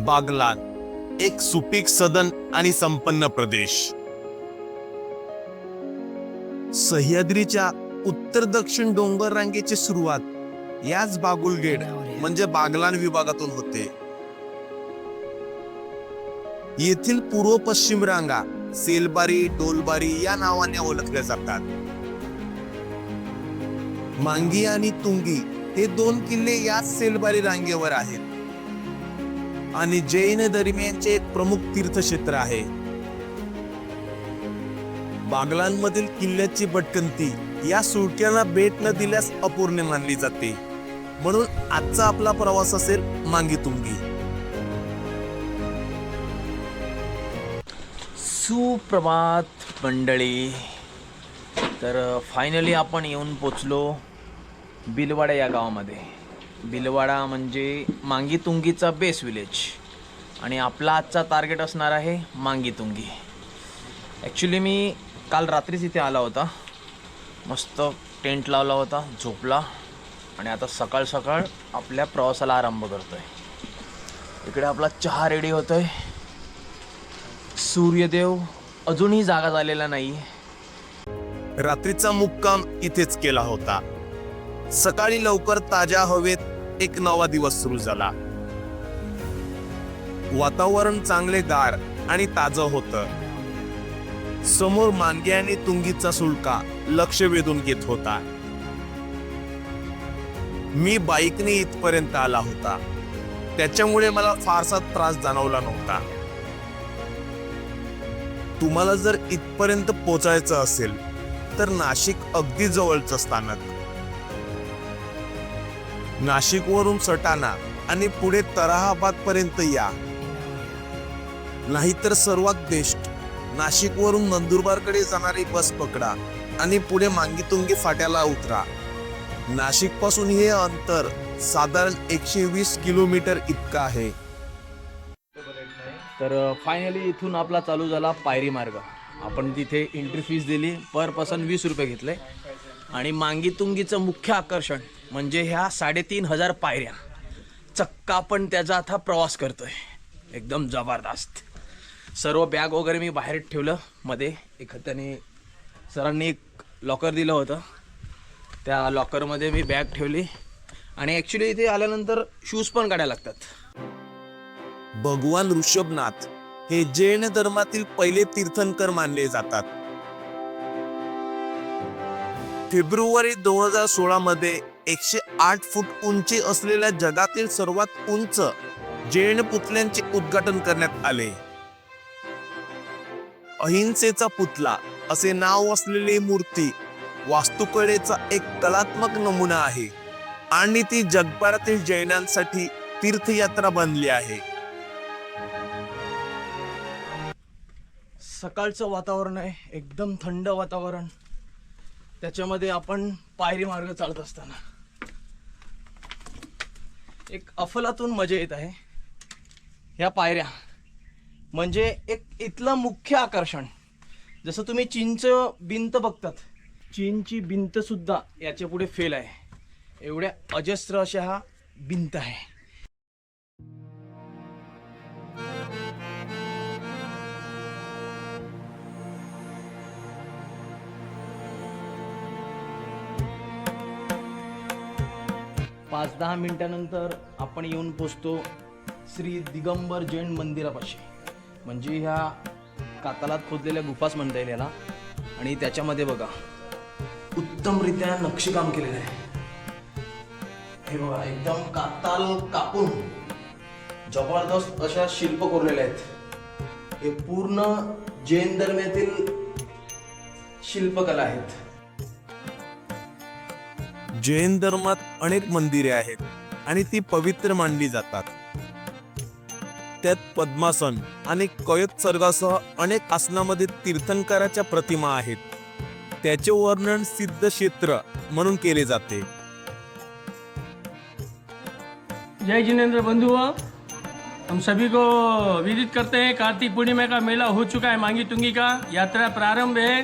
बागलान एक सुपीक सदन आणि संपन्न प्रदेश. सह्याद्रीच्या उत्तर दक्षिण डोंगर रांगेची सुरुवात याच बागुलगेड म्हणजे बागलान विभागातून होते. येथील पूर्व पश्चिम रांगा सेलबारी डोलबारी या नावाने ओळखल्या जातात. मांगी आणि तुंगी हे दोन किल्ले याच सेलबारी रांगेवर आहेत. आणि जैन दरम्यानचे एक प्रमुख तीर्थक्षेत्र आहे. बागलांमधील किल्ल्याची भटकंती या सुट्यांना भेट न दिल्यास अपूर्ण मानली जाते. म्हणून आजचा आपला प्रवास असेल मांगी तुंगी सुप्रभात मंडळी. तर फायनली आपण येऊन पोचलो बिलवाडा या गावामध्ये. बिलवाडा म्हणजे मांगीतुंगीचा बेस विलेज. आणि आपला आजचा टार्गेट असणार आहे मांगीतुंगी. ॲक्च्युली मी काल रात्रीच इथे आला होता. मस्त टेंट लावला होता झोपला. आणि आता सकाळ सकाळ आपल्या प्रवासाला आरंभ करतो आहे इकडे आपला चहा रेडी होतो आहे सूर्यदेव अजूनही जागा झालेला नाही. रात्रीचा मुक्काम इथेच केला होता. सकाळी लवकर ताज्या हवेत एक नवा दिवस सुरू झाला. वातावरण चांगले गार आणि ताजं होतं. समोर मांगे आणि तुंगीचा सुळका लक्ष वेधून घेत होता. मी बाईकने इथपर्यंत आला होता. त्याच्यामुळे मला फारसा त्रास जाणवला नव्हता. तुम्हाला जर इथपर्यंत पोचायचं असेल तर नाशिक अगदी जवळचं स्थानक. नाशिकवरून सटाणा आणि पुढे तराहाबाद पर्यंत या. नाहीतर सर्वात बेस्ट नाशिकवरून नंदुरबारकडे जाणारी बस पकडा आणि पुढे मांगीतुंगी फाट्याला उतरा. नाशिकपासून हे अंतर साधारण एकशे वीस किलोमीटर इतकं आहे. तर फायनली इथून आपला चालू झाला पायरी मार्ग. आपण तिथे एंट्री फीस दिली पर पर्सन वीस रुपये घेतले. आणि मांगीतुंगीचं मुख्य आकर्षण म्हणजे ह्या साडेतीन हजार पायऱ्या. चक्का पण त्याचा आता प्रवास करतोय. एकदम जबरदस्त. सर्व बॅग वगैरे मी बाहेर ठेवलं. मध्ये एखाद्याने सरांनी एक लॉकर दिलं होतं. त्या लॉकरमध्ये मी बॅग ठेवली. आणि ॲक्च्युली इथे आल्यानंतर शूज पण काढायला लागतात. भगवान ऋषभनाथ हे जैन धर्मातील पहिले तीर्थंकर मानले जातात. फेब्रुवारी दोन हजार सोळा मध्ये एकशे आठ फूट उंची असलेल्या जगातील सर्वात उंच जैन पुतल्यांचे उद्घाटन करण्यात आले. अहिंसेचा पुतला असे नाव असलेली मूर्ती वास्तुकलेचा एक कलात्मक नमुना आहे आणि ती जगभरातील जैनांसाठी तीर्थयात्रा बनली आहे. सकाळचं वातावरण आहे एकदम थंड वातावरण. त्याच्यामध्ये आपण पायरी मार्ग चालत असताना. एक अफलातून मजा येत आहे. ह्या पायऱ्या. म्हणजे एक इथलं मुख्य आकर्षण. जसं तुम्ही चीनच भिंत बघतात. चीनची भिंतसुद्धा याच्यापुढे फेल आहे. एवढ्या अजस्र अशा हा भिंत आहे. पाच दहा मिनिटानंतर आपण येऊन पोचतो श्री दिगंबर जैन मंदिरापाशी. म्हणजे ह्या कातालात खोदलेल्या गुफाच म्हणता येईल याला. आणि त्याच्यामध्ये बघा उत्तमरित्या नक्षीकाम केलेलं आहे. हे बघा एकदम काताल कापून जबरदस्त अशा शिल्प कोरलेल्या आहेत. हे पूर्ण जैन धर्मातील शिल्पकला आहेत. जैन धर्मात अनेक मंदिरे आहेत आणि ती पवित्र मानली जातात. त्यात पद्मासन आणि कयत सर्गासह अनेक आसनामध्ये तीर्थंकराच्या प्रतिमा आहेत. त्याचे वर्णन सिद्ध क्षेत्र म्हणून केले जाते. जय जिनेन्द्र बंधु हम सभी को विदित करते हैं कार्तिक पूर्णिमा का मेला हो चुका है मांगी तुंगी का यात्रा प्रारंभ है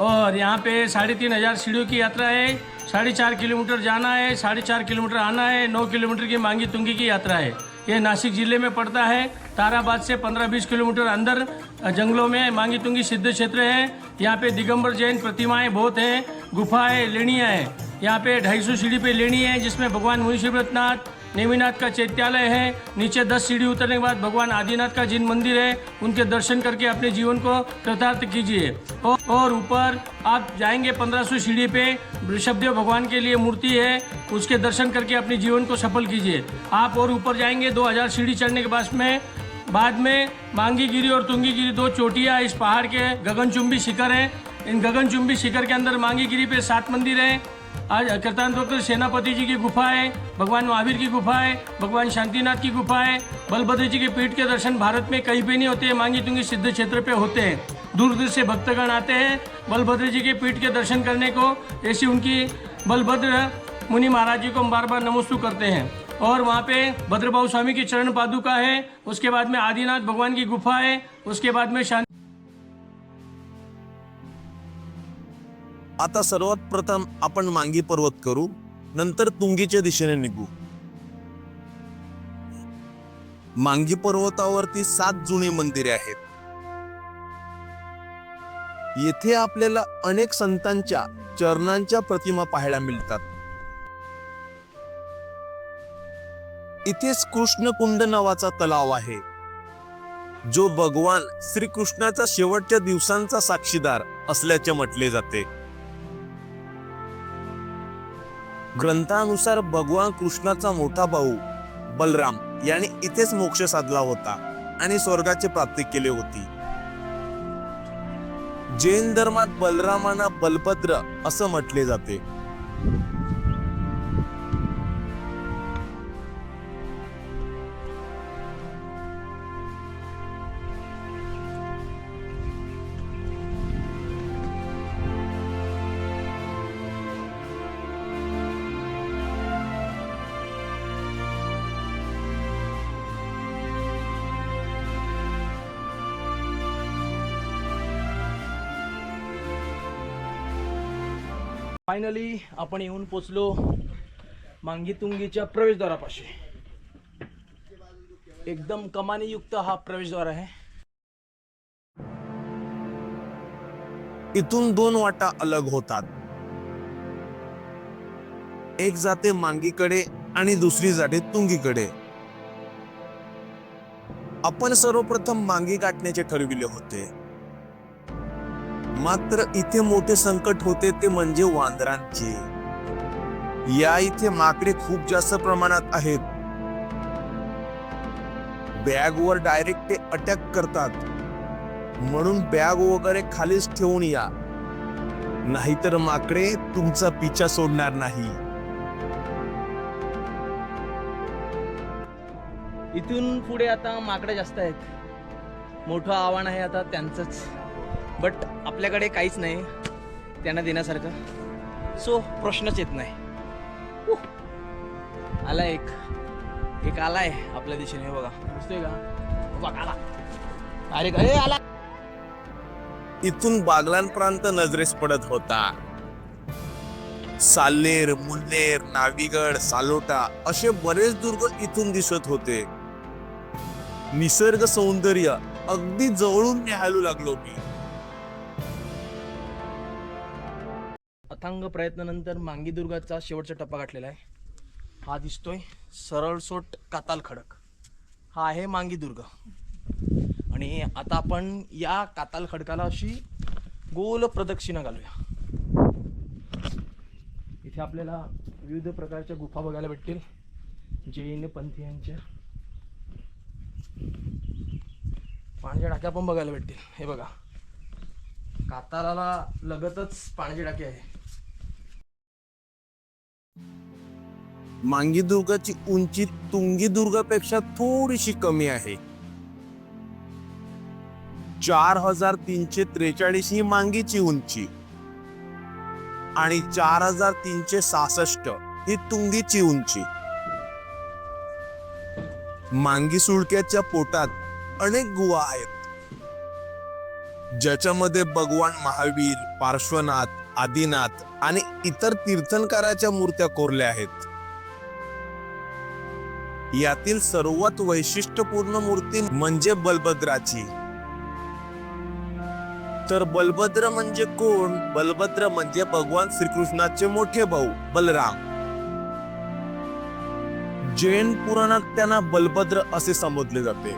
और यहाँ पे साढ़े तीन हजार सीढ़ियों की यात्रा है। साढ़े चार किलोमीटर जाना है, साढ़े चार किलोमीटर आना है, नौ किलोमीटर की मांगी तुंगी की यात्रा है। ये नासिक ज़िले में पड़ता है, ताराबाद से 15-20 किलोमीटर अंदर जंगलों में मांगी तुंगी सिद्ध क्षेत्र है। यहाँ पे दिगंबर जैन प्रतिमाएँ बहुत हैं, गुफाएँ लेनियाँ हैं। यहाँ पे ढाई सौ सीढ़ी पे लेनी है, जिसमें भगवान मुनिशिवनाथ नेमिनाथ का चैत्यालय है। नीचे 10 सीढ़ी उतरने के बाद भगवान आदिनाथ का जिन मंदिर है, उनके दर्शन करके अपने जीवन को कृतार्थ कीजिए। और- और ऊपर आप जाएँगे 1500 सीढ़ी पे, ऋषभदेव भगवान के लिए मूर्ति है, उसके दर्शन करके अपने जीवन को सफल कीजिए। आप और ऊपर जाएँगे 2000 सीढ़ी चढ़ने के बाद में बाद में मांगी गिरी और तुंगी गिरी दो चोटियाँ इस पहाड़ के गगनचुंबी शिखर हैं। इन गगनचुंबी शिखर के अंदर मांगी गिरी पे सात मंदिर हैं। आज कृतांत सेनापति जी की गुफा है, भगवान महावीर की गुफा है, भगवान शांतिनाथ की गुफा है। बलभद्र जी के पीठ के दर्शन भारत में कहीं भी नहीं होते हैं मांगी तुंगी सिद्ध क्षेत्र पे होते हैं। दूर दूर से भक्तगण आते हैं, बलभद्र जी के पीठ के दर्शन करने को, ऐसी उनकी बलभद्र मुनि महाराज जी को हम बार बार नमोस्तु करते हैं। और वहाँ पे भद्रबाहु स्वामी की चरण पादुका है, उसके बाद में आदिनाथ भगवान की गुफा है, उसके बाद में शांति आता सर्वात प्रथम आपण मांगी पर्वत करू नंतर तुंगीच्या दिशेने निघू. मांगी पर्वतावरती सात जुनी मंदिरे आहेत. येथे आपल्याला अनेक संतांच्या चरणांच्या प्रतिमा पाहायला मिळतात. इथेच कृष्णकुंड नावाचा तलाव आहे जो भगवान श्रीकृष्णाचा शेवटच्या दिवसांचा साक्षीदार असल्याचे म्हटले जाते. ग्रंथानुसार भगवान कृष्णाचा मोठा भाऊ बलराम याने इथेच मोक्ष साधला होता आणि स्वर्गाची प्राप्ती केली होती. जैन धर्मात बलरामांना बलभद्र असं म्हटले जाते. फायनली आपण येऊन पोचलो मांगीतुंगीच्या प्रवेशद्वारापाशी. एकदम कमानीयुक्त हा प्रवेशद्वार आहे. इथून दोन वाटा अलग होतात. एक जाते मांगीकडे आणि दुसरी जाते तुंगीकडे. आपण सर्वप्रथम मांगी गाठण्याचे ठरविले होते. मात्र इथे मोठे संकट होते ते म्हणजे वांदरांचे. या इथे माकडे खूप जास्त प्रमाणात आहेत. बॅगवर डायरेक्ट ते अटॅक करतात. म्हणून बॅग वगैरे खालीच ठेवून या. नाहीतर माकडे तुमचा पिछा सोडणार नाही. इथून पुढे आता माकडे जास्त आहेत. मोठं आव्हान आहे आता त्यांचंच. बट आपल्याकडे काहीच नाही. त्यांना देण्यासारखं. सो प्रश्नच येत नाही. आला एक. एक आलाय आपल्या दिशेने हे बघा. दिसतोय का? बघा आला. अरे अरे आला. इथून बागलांप्रांत नजरेस पडत होता. साल्लेर मुल्लेर नाविगड सालोटा असे बरेच दुर्ग इथून दिसत होते. निसर्ग सौंदर्य अगदी जवळून न्याहाळू लागलो मी. अथांग प्रयत्नानंतर मांगीदुर्गाचा शेवटचा टप्पा गाठलेला आहे. हा दिसतोय सरळसोट काताल खडक. हा आहे मांगीदुर्ग आणि आता आपण या काताल खडकाला अशी गोल प्रदक्षिणा घालूया. इथे आपल्याला विविध प्रकारच्या गुफा बघायला भेटतील. जैन पंथीयांच्या पाण्याच्या टाक्या पण बघायला भेटतील. हे बघा. कातालाला लगतच पाण्याची टाकी आहे. मांगीदुर्गाची उंची तुंगीदुर्गापेक्षा थोडीशी कमी आहे. चार हजार तीनशे त्रेचाळीस ही मांगीची उंची. आणि चार हजार तीनशे सहासष्ट ही तुंगीची उंची. मांगी सुळक्याच्या पोटात अनेक गुहा आहेत. ज्याच्यामध्ये भगवान महावीर पार्श्वनाथ आदिनाथ आणि इतर तीर्थंकराच्या मूर्त्या कोरल्या आहेत. यातील सर्वात वैशिष्ट्यपूर्ण मूर्ती म्हणजे बलभद्राची. तर बलभद्र म्हणजे कोण? बलभद्र म्हणजे भगवान श्रीकृष्णाचे मोठे भाऊ बलराम. जैन पुराणात त्यांना बलभद्र असे संबोधले जाते.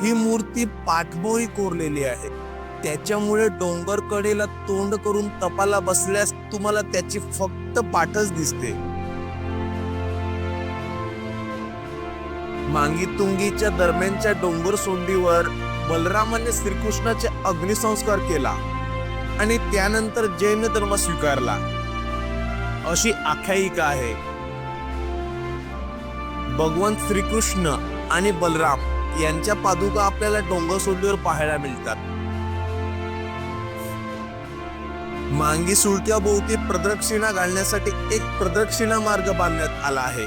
ही मूर्ती पाठबोळी कोरलेली आहे. त्याच्यामुळे डोंगर कडेला तोंड करून तपाला बसल्यास तुम्हाला त्याची फक्त पाठच दिसते. मांगीतुंगीच्या दरम्यानच्या डोंगर सोंडीवर बलरामाने श्रीकृष्णाचे अग्निसंस्कार केला आणि त्यानंतर जैन धर्म स्वीकारला. अशी आख्यायिका आहे. भगवान श्रीकृष्ण आणि बलराम यांच्या पादुका आपल्याला डोंगर सोंडीवर पाहायला मिळतात. मांगी सुळक्याभोवती प्रदक्षिणा घालण्यासाठी एक प्रदक्षिणा मार्ग बांधण्यात आला आहे.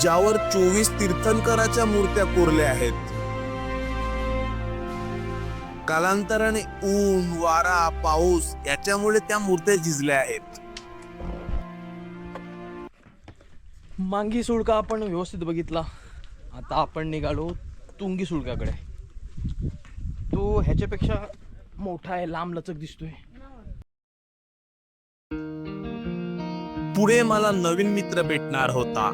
ज्यावर चोवीस तीर्थंकराच्या मूर्त्या कोरल्या आहेत. कालांतराने ऊन वारा पाऊस याच्यामुळे त्या मूर्त्या झिजल्या आहेत. मांगी सुळका आपण व्यवस्थित बघितला. आता आपण निघालो तुंगी सुळकाकडे तो ह्याच्यापेक्षा मोठा आहे लांब लचक दिसतोय. पुढे मला नवीन मित्र भेटणार होता.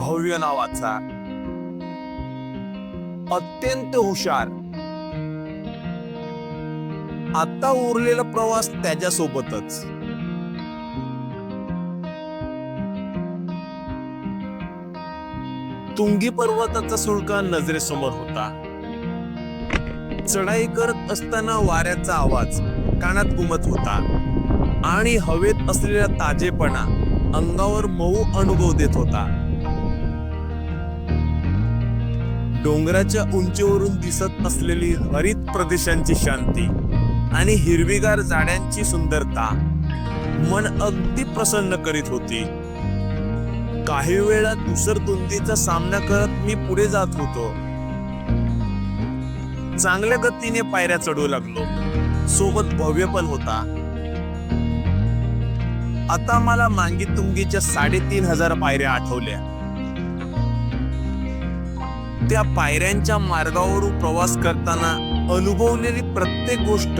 भव्य नावाचा. अत्यंत हुशार. आता उरलेला प्रवास त्याच्यासोबतच. तुंगी पर्वताचा सुळका नजरेसमोर होता. चढाई करत असताना वाऱ्याचा आवाज कानात घुमत होता. आणि हवेत असलेला ताजेपणा अंगावर मऊ अनुभव देत होता. डोंगराच्या उंचीवरून दिसत असलेली हरित प्रदेशांची शांती आणि हिरवीगार झाडांची सुंदरता मन अगदी प्रसन्न करीत होती. काही वेळा दुसर तुंदीचा सामना करत मी पुढे जात होतो. चांगल्या गतीने पायऱ्या चढू लागलो. सोबत भव्य पण होता. आता मला मांगी तुंगीच्या साडेतीन हजार पायऱ्या आठवल्या. त्या पायऱ्यांच्या मार्गावरून प्रवास करताना अनुभवलेली प्रत्येक गोष्ट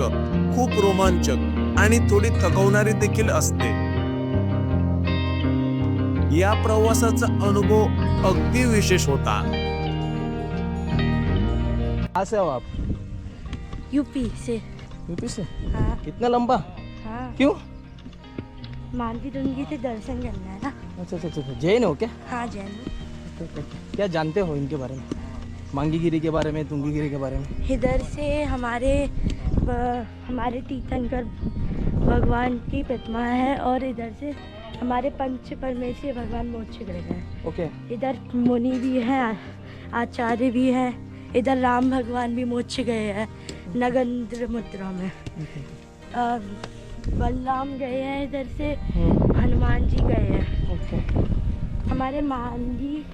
खूप रोमांचक आणि थोडी थकवणारी देखील असते. या प्रवासाचा अनुभव अगदी विशेष होता. कहाँ से हो आप? यूपी से। यूपी से? हाँ। इतना लंबा? हाँ। क्यों? मानवी दुंगी से दर्शन करना है ना। अच्छा अच्छा अच्छा जैन हो क्या? हाँ जैन क्या जानते हो इनके बारे में? मांगी गिरी के बारे में तुंगी गिरी के बारे में? इधर से हमारे हमारे तीर्थंकर भगवान की प्रतिमा है और इधर से हमारे पंच परमेश्वर भगवान मोक्ष गए हैं। ओके। इधर मुनि भी हैं आचार्य भी हैं। इधर राम भगवान भी मोक्ष गए हैं नगेंद्र मुद्रा में बलराम गए हैं इधर से हनुमान जी गए हैं। ओके। हमारे मानगी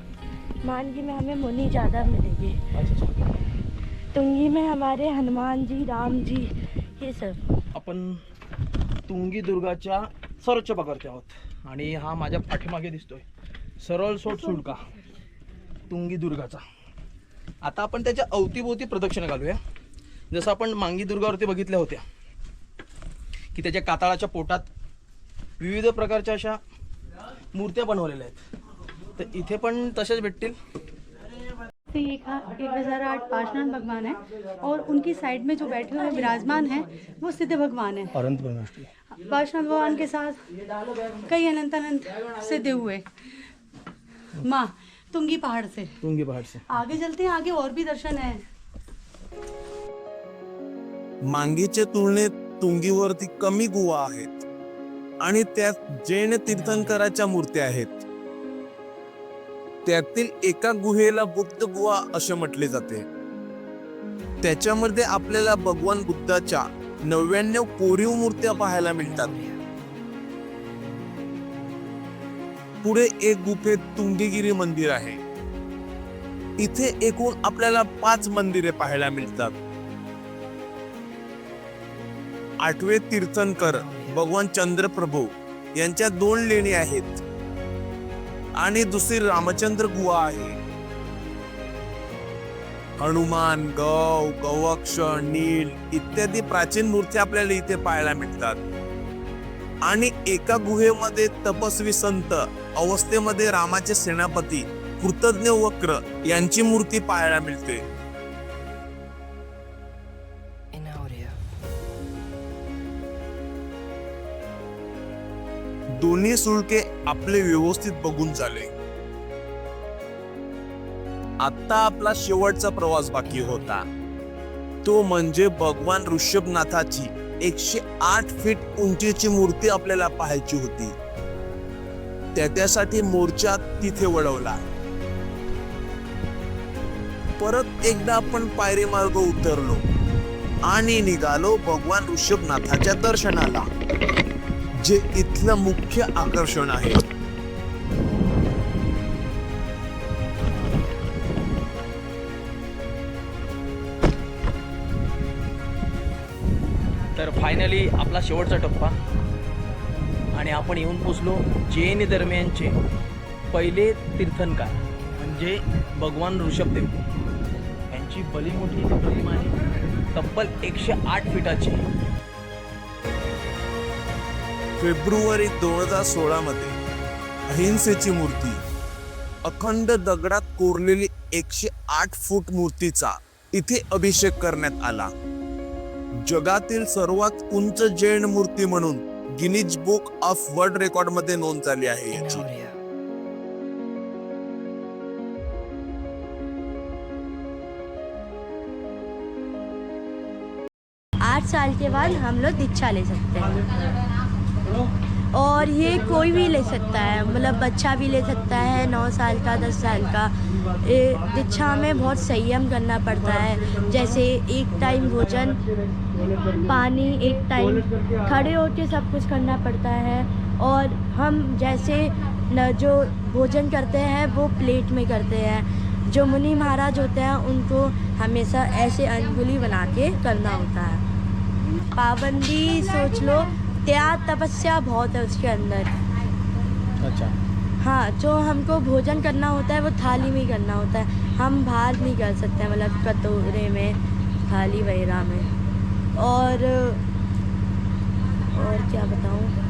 मानगी में हमें मुनि ज़्यादा मिलेंगे। तुंगी में हमारे हनुमान जी राम जी ये सब। आपण तुंगी दुर्गाच्या सर्वोच्च पगारचे आहोत. आणि हा माझ्या पाठीमागे दिसतोय. सरळ सोट सुळका तुंगी दुर्गाचा. आता आपण त्याच्या अवतीभोवती प्रदक्षिणा घालूया. जसं आपण मांगी दुर्गावरती बघितल्या होत्या की त्याच्या काताळाच्या पोटात विविध प्रकारच्या अशा मूर्त्या बनवलेल्या आहेत. तर इथे पण तसेच भेटतील. तो ये एक एक हज़ार आठ पार्शनाथ भगवान है और उनकी साइड में जो बैठे हुए विराजमान हैं वो सिद्ध भगवान है। पार्शनाथ भगवान के साथ कई अनंत अनंत सिद्ध हुए। माँ तुंगी पहाड़ से। तुंगी पहाड़ से। आगे चलते हैं आगे और भी दर्शन है। मांगीच्या तुलनेत तुंगीवरती कमी गुहा आहेत आणि त्यात जैन तीर्थंकराच्या मूर्त्या आहेत. त्यातील एका गुहेला बुद्ध गुहा असे म्हटले जाते. त्याच्यामध्ये आपल्याला भगवान बुद्धाच्या नव्याण्णव कोरीव मूर्त्या पाहायला मिळतात. पुढे एक गुफेत तुंगीगिरी मंदिर आहे. इथे एकूण आपल्याला पाच मंदिरे पाहायला मिळतात. आठवे तीर्थंकर भगवान चंद्रप्रभू यांच्या दोन लेणी आहेत. आणि दुसरी रामचंद्र गुहा आहे. हनुमान गौ गवक्ष नील इत्यादी प्राचीन मूर्ती आपल्याला इथे पाहायला मिळतात. आणि एका गुहेमध्ये तपस्वी संत अवस्थेमध्ये रामाचे सेनापती कृतज्ञ वक्र यांची मूर्ती पाहायला मिळते. दोन्ही सुळके आपले व्यवस्थित बघून झाले. आता आपला शेवटचा प्रवास बाकी होता. तो म्हणजे भगवान ऋषभनाथाची एकशे आठ फीट उंचीची मूर्ती आपल्याला पाहायची होती. त्याच्यासाठी मोर्चा तिथे वळवला. परत एकदा आपण पायरी मार्ग उतरलो आणि निघालो भगवान ऋषभनाथाच्या दर्शनाला जे इथलं मुख्य आकर्षण आहे. तर फायनली आपला शेवटचा टप्पा. आणि आपण येऊन पोचलो जैन दरम्यानचे पहिले तीर्थंकर म्हणजे भगवान ऋषभदेव. यांची भली मोठी प्रतिमा आहे. तब्बल एकशे आठ फीटाची. फेब्रुवारी दोन हजार सोळा मध्ये अहिंसेची मूर्ती अखंड दगडात कोरलेली एकशे आठ फूट मूर्तीचा इथे अभिषेक करण्यात आला. जगातील सर्वात उंच जैन मूर्ती म्हणून गिनीज बुक ऑफ वर्ल्ड रेकॉर्डमध्ये नोंद झाली आहे याची. आठ साल के बाद हम लोग दीक्षा ले सकते हैं। और ये कोई भी ले सकता है मतलब बच्चा भी ले सकता है, नौ साल का, दस साल का। दीक्षा में बहुत संयम करना पड़ता है। जैसे एक टाइम भोजन, पानी, एक टाइम खड़े होके सब कुछ करना पड़ता है। और हम जैसे न, जो भोजन करते हैं, वो प्लेट में करते हैं। जो मुनि महाराज होते हैं, उनको हमेशा ऐसे अंगुली बना के करना होता है। पाबंदी सोच लो त्याग तपस्या बहुत है उसके अंदर। अच्छा। हाँ जो हमको भोजन करना होता है वो थाली में ही करना होता है। हम बाहर नहीं कर सकते हैं मतलब कटोरे में थाली वगैरह में। और और क्या बताऊँ?